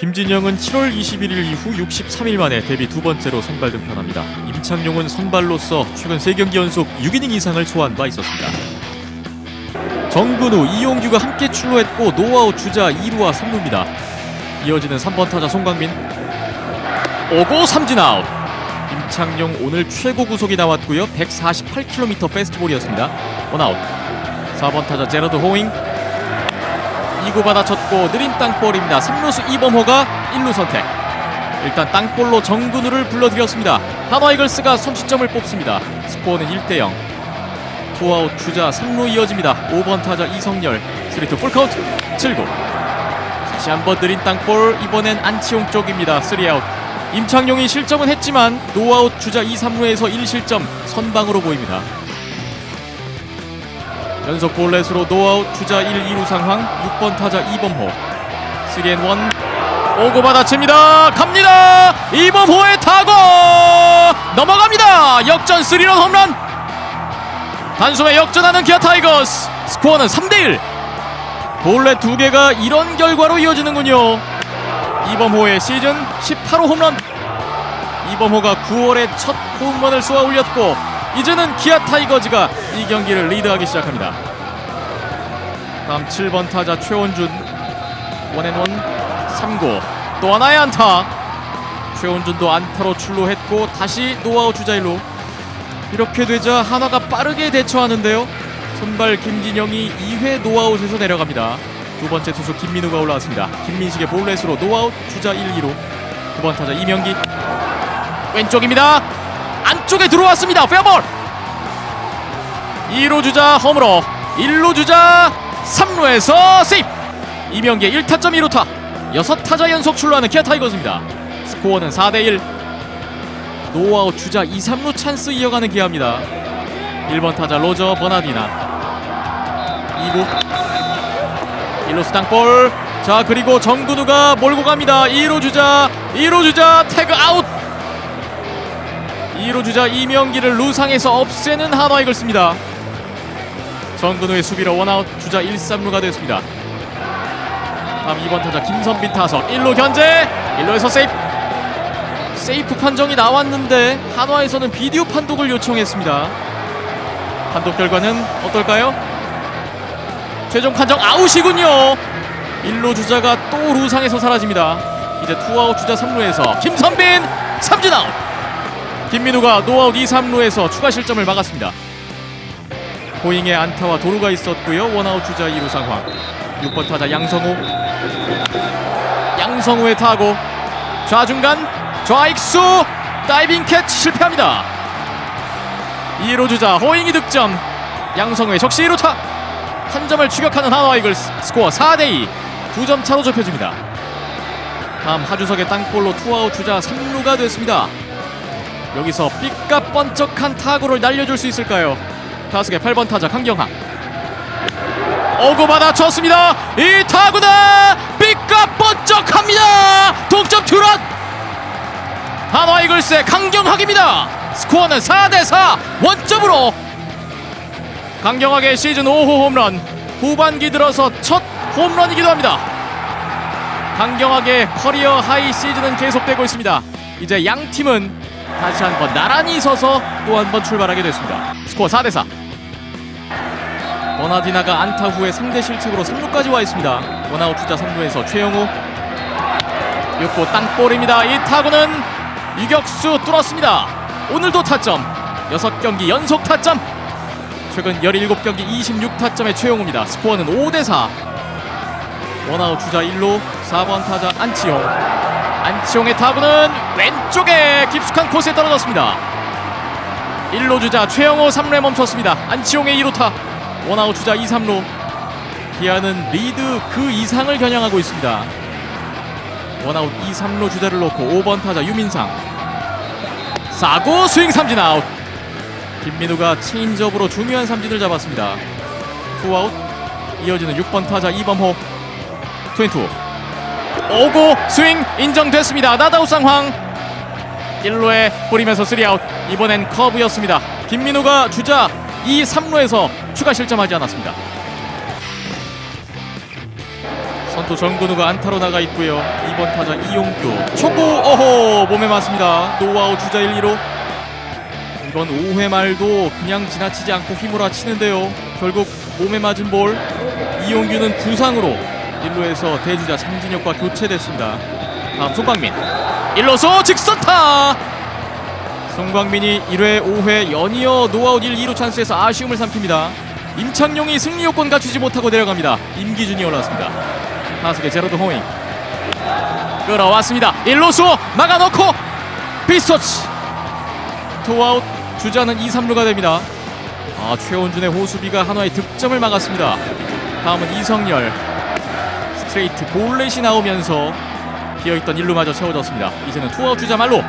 김진영은 7월 21일 이후 63일 만에 데뷔 두 번째로 선발 등판합니다. 임창용은 선발로서 최근 3경기 연속 6이닝 이상을 소화한 바 있었습니다. 정근우, 이용규가 함께 출루했고 노아웃 주자 2루와 3루입니다. 이어지는 3번 타자 송강민 오고 삼진 아웃 임창용 오늘 최고 구속이 나왔고요 148km 패스트볼이었습니다 원아웃 4번 타자 제러드 호잉 2구 받아쳤고 느린 땅볼입니다. 3루수 이범호가 1루 선택. 일단 땅볼로 정근우를 불러들였습니다. 한화 이글스가 선취점을 뽑습니다. 스코어는 1대0 투아웃 주자 3루 이어집니다. 5번 타자 이성열. 3투 풀카운트. 7구. 다시 한번 느린 땅볼 이번엔 안치홍 쪽입니다. 3아웃. 임창용이 실점은 했지만 노아웃 주자 2, 3루에서 1실점 선방으로 보입니다 연속 볼넷으로 노아웃 주자 1, 2루 상황. 6번 타자 이범호. 3앤1 오고 받아칩니다. 갑니다! 이범호의 타고 넘어갑니다! 역전 3런 홈런! 단숨에 역전하는 기아 타이거스. 스코어는 3대1 볼넷 두 개가 이런 결과로 이어지는군요. 이범호의 시즌 18호 홈런. 이범호가 9월에 첫 홈런을 쏘아 올렸고 이제는 기아 타이거즈가 이 경기를 리드하기 시작합니다. 다음 7번 타자 최원준 원앤원 3구 또 하나의 안타. 최원준도 안타로 출루했고 다시 노아웃 주자 1루. 이렇게 되자 하나가 빠르게 대처하는데요. 선발 김진영이 2회 노아웃에서 내려갑니다. 두 번째 투수 김민우가 올라왔습니다. 김민식의 볼넷으로 노아웃 주자 1, 2루. 두번 타자 이명기 왼쪽입니다. 안쪽에 들어왔습니다. 페어볼. 2루 주자 홈으로 1루 주자 3루에서 세이프. 이명기의 1타점 2루타. 6타자 연속 출루하는 기아 타이거즈입니다. 스코어는 4대 1. 노아웃 주자 2, 3루 찬스 이어가는 기아입니다. 1번 타자 로저 버나디나 2구 1루스 땅볼 자 그리고 정근우가 몰고 갑니다 2루 주자 2루 주자 태그 아웃 2루 주자 이명기를 루상에서 없애는 한화 이글스입니다 정근우의 수비로 원아웃 주자 1, 3루가 되었습니다 다음 2번 타자 김선빈 타석 1루 견제 1루에서 세이프 세이프 판정이 나왔는데 한화에서는 비디오 판독을 요청했습니다 판독 결과는 어떨까요? 최종 판정 아웃이군요. 1루 주자가 또 루상에서 사라집니다. 이제 투아웃 주자 3루에서 김선빈 삼진 아웃. 김민우가 노아웃 2, 3루에서 추가 실점을 막았습니다. 호잉의 안타와 도루가 있었고요. 원아웃 주자 2루 상황. 6번 타자 양성우. 양성우의 타고 좌중간 좌익수 다이빙 캐치 실패합니다. 2루 주자 호잉이 득점 양성우의 적시 1루타 한 점을 추격하는 한화 이글스 스코어 4대2 두 점 차로 좁혀집니다 다음 하주석의 땅볼로 투아웃 주자 3루가 됐습니다 여기서 삐까번쩍한 타구를 날려줄 수 있을까요? 타석의 8번 타자 강경하. 오고 받아 쳤습니다. 이 타구는 삐까번쩍합니다. 동점 투런! 한화 이글스의 강경학입니다. 스코어는 4대4 원점으로. 강경하게 시즌 5호 홈런. 후반기 들어서 첫 홈런이기도 합니다. 강경하게 커리어 하이 시즌은 계속되고 있습니다. 이제 양 팀은 다시 한번 나란히 서서 또 한 번 출발하게 됐습니다. 스코어 4대4 버나디나가 안타 후에 상대 실책으로 3루까지 와 있습니다. 원아웃 주자 3루에서 최영우. 6구 땅볼입니다. 이 타구는 유격수 뚫었습니다. 오늘도 타점. 6경기 연속 타점. 최근 17경기 26타점의 최용우입니다. 스코어는 5대4 원아웃 주자 1루 4번 타자 안치홍 안치홍의 타구는 왼쪽에 깊숙한 코스에 떨어졌습니다. 1루 주자 최영호 3루에 멈췄습니다. 안치홍의 2루타. 원아웃 주자 2, 3루. 기아는 리드 그 이상을 겨냥하고 있습니다. 원아웃 2, 3루 주자를 놓고 5번 타자 유민상. 4구 스윙 삼진 아웃. 김민우가 체인지업으로 중요한 삼진을 잡았습니다. 투아웃. 이어지는 6번 타자 이범호. 트웬투 5구 스윙 인정됐습니다. 나다우 상황. 1루에 뿌리면서 3아웃. 이번엔 커브였습니다. 김민우가 주자 2, 3루에서 추가 실점하지 않았습니다. 선두 정근우가 안타로 나가 있고요. 2번 타자 이용규. 초구 어호 몸에 맞습니다. 노아웃 주자 1, 2로 이번 5회 말도 그냥 지나치지 않고 휘몰아 치는데요. 결국 몸에 맞은 볼. 이용규는 부상으로 1루에서 대주자 장진혁과 교체됐습니다. 다음 송광민 1루수 직선타 송광민이 1회 5회 연이어 노아웃 1, 2루 찬스에서 아쉬움을 삼킵니다. 임창용이 승리 요건 갖추지 못하고 내려갑니다. 임기준이 올라왔습니다. 타석의 제로드 호잉 끌어왔습니다. 1루수 막아놓고 비스터치 투아웃 주자는 2, 3루가 됩니다. 아 최원준의 호수비가 한화의 득점을 막았습니다. 다음은 이성열 스트레이트 볼넷이 나오면서 비어있던 1루마저 채워졌습니다. 이제는 투아웃 주자 말로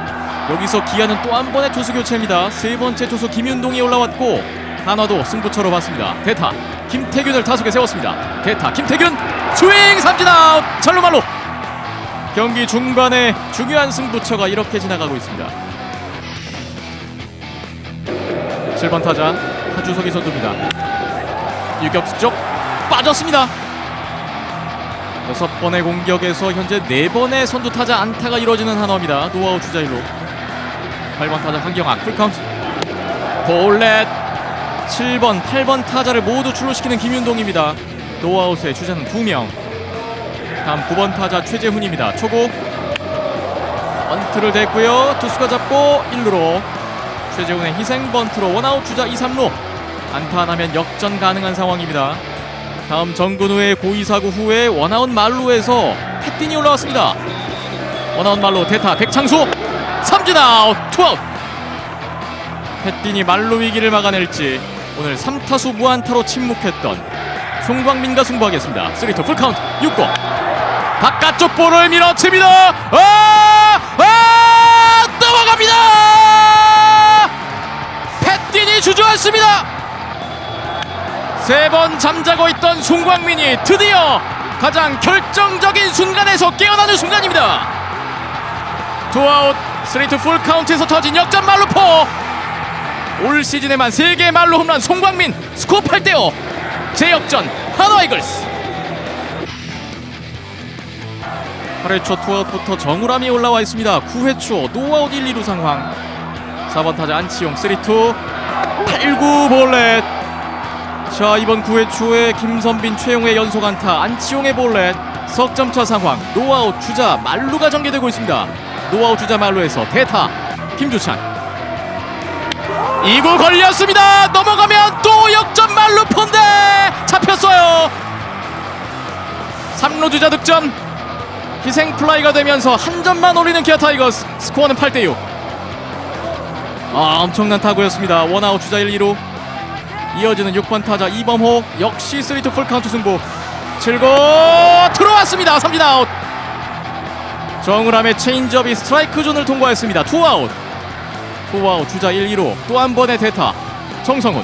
여기서 기아는 또 한 번의 투수 교체입니다. 세 번째 투수 김윤동이 올라왔고 한화도 승부처로 봤습니다. 대타 김태균을 타석에 세웠습니다. 대타 김태균 스윙 삼진 아웃 절로 말로 경기 중반에 중요한 승부처가 이렇게 지나가고 있습니다. 7번 타자 하주석이 선두입니다. 유격수 쪽 빠졌습니다. 여섯 번의 공격에서 현재 네 번의 선두 타자 안타가 이루어지는 한화입니다. 노아웃 주자 1루 8번 타자 황경학 풀카운트 볼넷 7번, 8번 타자를 모두 출루시키는 김윤동입니다. 노아웃의 주자는 2명 다음 9번 타자 최재훈입니다. 초구 번트를 댔고요. 투수가 잡고 1루로 최재훈의 희생 번트로 원아웃 주자 2, 3루 안타 하나면 역전 가능한 상황입니다. 다음 정근우의 고의사구 후에 원아웃 말루에서 햇딘이 올라왔습니다. 원아웃 말루 대타 백창수 삼진 아웃 투아웃 햇딘이 말루 위기를 막아낼지 오늘 3타수 무안타로 침묵했던 송광민과 승부하겠습니다. 3투 풀카운트 6구 바깥쪽 볼을 밀어칩니다. 아! 아! 넘어갑니다. 햇딘이 주저앉습니다. 세 번 잠자고 있던 송광민이 드디어 가장 결정적인 순간에서 깨어나는 순간입니다. 투아웃 3투 풀카운트에서 터진 역전 말루포. 올 시즌에만 3개의 말로 홈런 송광민 스코어 8대5 재역전 한화 이글스. 8회 초 투아웃부터 정우람이 올라와 있습니다. 9회 초 노아웃 1, 2루 상황. 4번 타자 안치용 3투. 8구 볼넷 자 이번 9회 초에 김선빈 최용의 연속 안타 안치용의 볼넷 석점차 상황 노아웃 주자 말루가 전개되고 있습니다 노아웃 주자 말루에서 대타 김주찬 2구 걸렸습니다. 넘어가면 또 역전 말루 폰데 잡혔어요. 3루 주자 득점. 희생 플라이가 되면서 한 점만 올리는 기아 타이거스. 스코어는 8대 6. 아, 엄청난 타구였습니다. 원아웃 주자 1, 2루. 이어지는 6번 타자 이범호 역시 3투 풀카운트 승부. 7구 들어왔습니다. 삼진 아웃. 정우람의 체인지업이 스트라이크 존을 통과했습니다. 투아웃. 투아웃 주자 1, 2루 또한 번의 대타 정성훈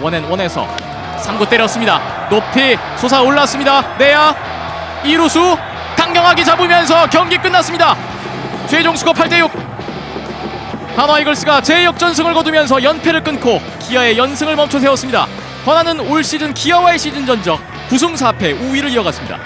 원앤 원에서 3구 때렸습니다 높이 솟아 올랐습니다 내야 2루수 강경하게 잡으면서 경기 끝났습니다 최종 스코어 8대6 한화 이글스가 재역전승을 거두면서 연패를 끊고 기아의 연승을 멈춰 세웠습니다. 하나는 올 시즌 기아와의 시즌 전적 9승 4패 우위를 이어갔습니다